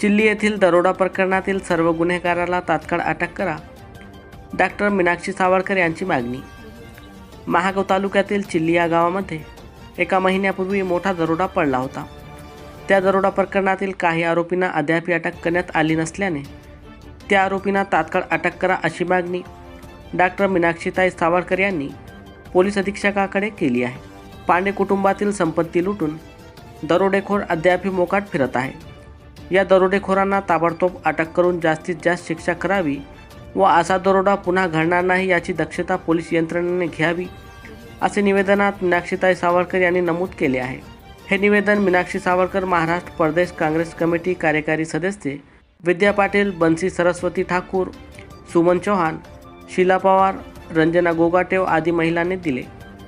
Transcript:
Chilli येथील दरोडा प्रकरणातील सर्व गुन्हेगाराला तात्काळ अटक करा. डॉक्टर मीनाक्षी सावरकर यांची मागणी. महागाव तालुक्यातील चिल्ली या गावामध्ये एका महिन्यापूर्वी मोठा दरोडा पडला होता. त्या दरोडा प्रकरणातील काही आरोपींना अद्याप अटक करण्यात आली नसल्याने त्या आरोपींना तात्काळ अटक करा अशी मागणी डॉक्टर मीनाक्षीताई सावरकर यांनी पोलीस अधीक्षकाकडे केली आहे. पांडे कुटुंबातील संपत्ती लुटून दरोडेखोर अद्यापही मोकाट फिरत आहे. या दरोडेखोरांना ताबडतोब अटक करून जास्तीत जास्त शिक्षा करावी व असा दरोडा पुन्हा घडणार नाही याची दक्षता पोलीस यंत्रणेने घ्यावी असे निवेदनात मीनाक्षीताई सावरकर यांनी नमूद केले आहे. हे निवेदन मीनाक्षी सावरकर महाराष्ट्र प्रदेश काँग्रेस कमिटी कार्यकारी सदस्य विद्या पाटील बन्सी सरस्वती ठाकूर सुमन चौहान शीला पवार रंजना गोगाटेव आदी महिलांनी दिले.